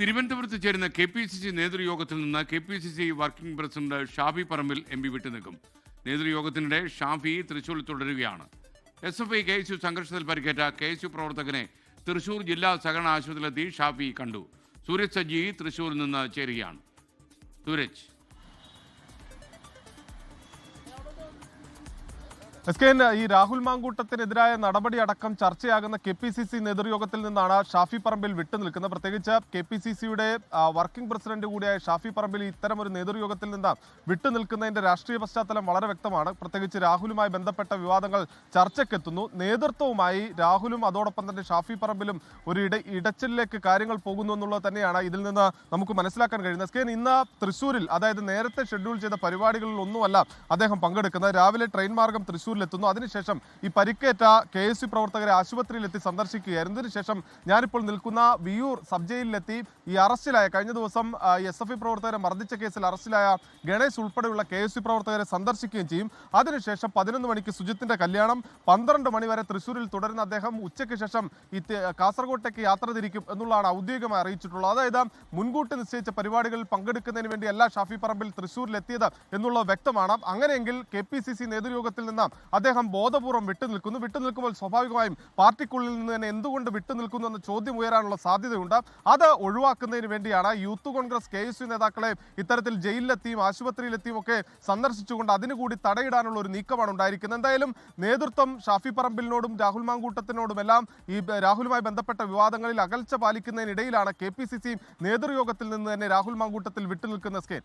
തിരുവനന്തപുരത്ത് ചേരുന്ന K P C C നേതൃയോഗത്തിൽ നിന്ന് K P C C working president Shafi Parambil M P വിട്ടുനിൽക്കും. നേതൃയോഗത്തിനിടെ ഷാഫി തൃശൂരിൽ തുടരുകയാണ്. S F I K S U സംഘർഷത്തിൽ പരിക്കേറ്റ കെ എസ് യു പ്രവർത്തകനെ തൃശൂർ ജില്ലാ സഹകരണ ആശുപത്രിയിലെത്തി ഷാഫി കണ്ടു. സൂരജ് സജ്ജി തൃശൂരിൽ നിന്ന് ചേരുകയാണ്. സൂരജ്. എസ് കെ ഈ രാഹുൽ മാങ്കൂട്ടത്തിനെതിരായ നടപടി അടക്കം ചർച്ചയാകുന്ന കെ പി സി സി നേതൃയോഗത്തിൽ നിന്നാണ് ഷാഫി പറമ്പിൽ വിട്ടുനിൽക്കുന്ന പ്രത്യേകിച്ച് കെ പി സി സിയുടെ വർക്കിംഗ് പ്രസിഡന്റ് കൂടിയായ ഷാഫി പറമ്പിൽ ഇത്തരം ഒരു നേതൃയോഗത്തിൽ നിന്ന് വിട്ടുനിൽക്കുന്നതിന്റെ രാഷ്ട്രീയ പശ്ചാത്തലം വളരെ വ്യക്തമാണ്. പ്രത്യേകിച്ച് രാഹുലുമായി ബന്ധപ്പെട്ട വിവാദങ്ങൾ ചർച്ചയ്ക്കെത്തുന്നു. നേതൃത്വവുമായി രാഹുലും അതോടൊപ്പം തന്നെ ഷാഫി പറമ്പിലും ഒരു ഇട ഇടച്ചിലേക്ക് കാര്യങ്ങൾ പോകുന്നു എന്നുള്ളത് തന്നെയാണ് ഇതിൽ നിന്ന് നമുക്ക് മനസ്സിലാക്കാൻ കഴിയുന്നത്. എസ് കെ ഇന്ന് തൃശ്ശൂരിൽ അതായത് നേരത്തെ ഷെഡ്യൂൾ ചെയ്ത പരിപാടികളിൽ ഒന്നുമല്ല അദ്ദേഹം പങ്കെടുക്കുന്നത്. രാവിലെ ട്രെയിൻ മാർഗം തൃശ്ശൂരിലെത്തുന്നു. അതിനുശേഷം ഈ പരിക്കേറ്റ കെ എസ് യു പ്രവർത്തകരെ ആശുപത്രിയിലെത്തി സന്ദർശിക്കുകയായിരുന്നു. ഇതിനുശേഷം ഞാനിപ്പോൾ നിൽക്കുന്ന വിയൂർ സബ് ജയിലിലെത്തി ഈ അറസ്റ്റിലായ കഴിഞ്ഞ ദിവസം എസ് എഫ് ഐ പ്രവർത്തകരെ മർദ്ദിച്ച കേസിൽ അറസ്റ്റിലായ ഗണേശ് ഉൾപ്പെടെയുള്ള കെ എസ് യു പ്രവർത്തകരെ സന്ദർശിക്കുകയും ചെയ്യും. അതിനുശേഷം പതിനൊന്ന് മണിക്ക് സുജിത്തിന്റെ കല്യാണം പന്ത്രണ്ട് മണി വരെ തൃശ്ശൂരിൽ തുടരുന്ന അദ്ദേഹം ഉച്ചയ്ക്ക് ശേഷം ഈ കാസർഗോട്ടേക്ക് യാത്ര തിരിക്കും എന്നുള്ളതാണ് ഔദ്യോഗികമായി അറിയിച്ചിട്ടുള്ളത്. അതായത് മുൻകൂട്ടി നിശ്ചയിച്ച പരിപാടികളിൽ പങ്കെടുക്കുന്നതിന് വേണ്ടി അല്ല ഷാഫി പറമ്പിൽ തൃശ്ശൂരിലെത്തിയത് എന്നുള്ളത് വ്യക്തമാണ്. അങ്ങനെയെങ്കിൽ കെ പി സി സി നേതൃയോഗത്തിൽ നിന്ന് അദ്ദേഹം ബോധപൂർവം വിട്ടുനിൽക്കുന്നു വിട്ടുനിൽക്കുമ്പോൾ സ്വാഭാവികമായും പാർട്ടിക്കുള്ളിൽ നിന്ന് തന്നെ എന്തുകൊണ്ട് വിട്ടുനിൽക്കുന്നു എന്ന ചോദ്യം ഉയരാനുള്ള സാധ്യതയുണ്ട്. അത് ഒഴിവാക്കുന്നതിന് വേണ്ടിയാണ് Youth Congress K S U നേതാക്കളെ ഇത്തരത്തിൽ ജയിലിലെത്തിയും ആശുപത്രിയിലെത്തിയും ഒക്കെ സന്ദർശിച്ചുകൊണ്ട് അതിനുകൂടി തടയിടാനുള്ള ഒരു നീക്കമാണ് ഉണ്ടായിരിക്കുന്നത്. എന്തായാലും നേതൃത്വം ഷാഫി പറമ്പിലിനോടും രാഹുൽ മാങ്കൂട്ടത്തിനോടും എല്ലാം ഈ രാഹുലുമായി ബന്ധപ്പെട്ട വിവാദങ്ങളിൽ അകൽച്ച പാലിക്കുന്നതിനിടയിലാണ് കെ പി സി സി നേതൃയോഗത്തിൽ നിന്ന് തന്നെ രാഹുൽ മാങ്കൂട്ടത്തിൽ വിട്ടുനിൽക്കുന്ന സ്കേൻ